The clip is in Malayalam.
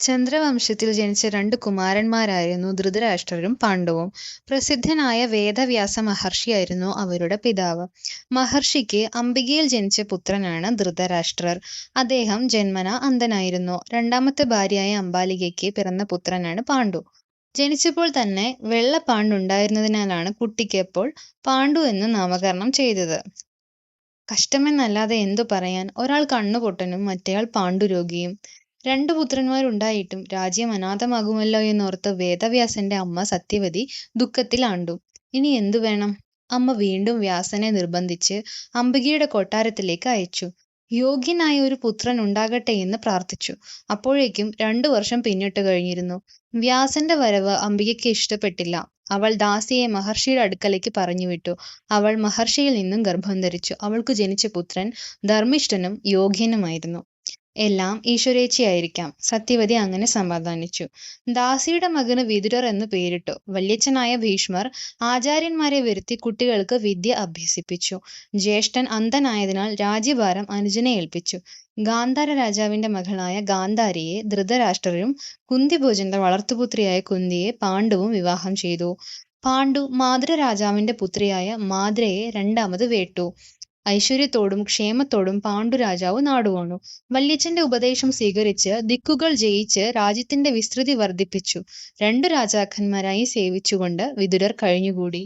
ചന്ദ്രവംശത്തിൽ ജനിച്ച രണ്ട് കുമാരന്മാരായിരുന്നു ധൃതരാഷ്ട്രരും പാണ്ഡവും. പ്രസിദ്ധനായ വേദവ്യാസ മഹർഷിയായിരുന്നു അവരുടെ പിതാവ്. മഹർഷിക്ക് അംബികയിൽ ജനിച്ച പുത്രനാണ് ധൃതരാഷ്ട്രർ. അദ്ദേഹം ജന്മനാ അന്ധനായിരുന്നു. രണ്ടാമത്തെ ഭാര്യയായ അംബാലികയ്ക്ക് പിറന്ന പുത്രനാണ് പാണ്ഡു. ജനിച്ചപ്പോൾ തന്നെ വെള്ള പാണ്ടുണ്ടായിരുന്നതിനാലാണ് കുട്ടിക്ക് അപ്പോൾ പാണ്ഡു എന്ന് നാമകരണം ചെയ്തത്. കഷ്ടമെന്നല്ലാതെ എന്തു പറയാൻ. ഒരാൾ കണ്ണുപൊട്ടനും മറ്റേയാൾ പാണ്ഡുരോഗിയും. രണ്ടു പുത്രന്മാരുണ്ടായിട്ടും രാജ്യം അനാഥമാകുമല്ലോ എന്നോർത്ത് വേദവ്യാസന്റെ അമ്മ സത്യവതി ദുഃഖത്തിൽ ആണ്ടു. ഇനി എന്തു വേണം? അമ്മ വീണ്ടും വ്യാസനെ നിർബന്ധിച്ച് അംബികയുടെ കൊട്ടാരത്തിലേക്ക് അയച്ചു. യോഗ്യനായ ഒരു പുത്രൻ ഉണ്ടാകട്ടെയെന്ന് പ്രാർത്ഥിച്ചു. അപ്പോഴേക്കും രണ്ടു വർഷം പിന്നിട്ട് കഴിഞ്ഞിരുന്നു. വ്യാസന്റെ വരവ് അംബികയ്ക്ക് ഇഷ്ടപ്പെട്ടില്ല. അവൾ ദാസിയെ മഹർഷിയുടെ അടുക്കലേക്ക് പറഞ്ഞുവിട്ടു. അവൾ മഹർഷിയിൽ നിന്നും ഗർഭം ധരിച്ചു. അവൾക്കു ജനിച്ച പുത്രൻ ധർമ്മിഷ്ഠനും യോഗ്യനുമായിരുന്നു. എല്ലാം ഈശ്വരേച്ഛയായിരിക്കാം. സത്യവതി അങ്ങനെ സമാധാനിച്ചു. ദാസിയുടെ മകന് വിതുരർ എന്ന് പേരിട്ടു. വല്യച്ഛനായ ഭീഷ്മർ ആചാര്യന്മാരെ വരുത്തി കുട്ടികൾക്ക് വിദ്യ അഭ്യസിപ്പിച്ചു. ജ്യേഷ്ഠൻ അന്ധനായതിനാൽ രാജ്യഭാരം അനുജനെ ഏൽപ്പിച്ചു. ഗാന്ധാര രാജാവിന്റെ മകളായ ഗാന്ധാരിയെ ധൃതരാഷ്ട്രരും കുന്തിഭോജന്റെ വളർത്തുപുത്രിയായ കുന്തിയെ പാണ്ഡുവും വിവാഹം ചെയ്തു. പാണ്ഡു മാതൃ രാജാവിന്റെ പുത്രിയായ മാദ്രയെ രണ്ടാമത് വേട്ടു. ഐശ്വര്യത്തോടും ക്ഷേമത്തോടും പാണ്ഡുരാജാവ് നാടുവാണു. വല്യച്ഛന്റെ ഉപദേശം സ്വീകരിച്ച് ദിക്കുകൾ ജയിച്ച് രാജ്യത്തിന്റെ വിസ്തൃതി വർദ്ധിപ്പിച്ചു. രണ്ടു രാജാക്കന്മാരായി സേവിച്ചുകൊണ്ട് വിതുരർ കഴിഞ്ഞുകൂടി.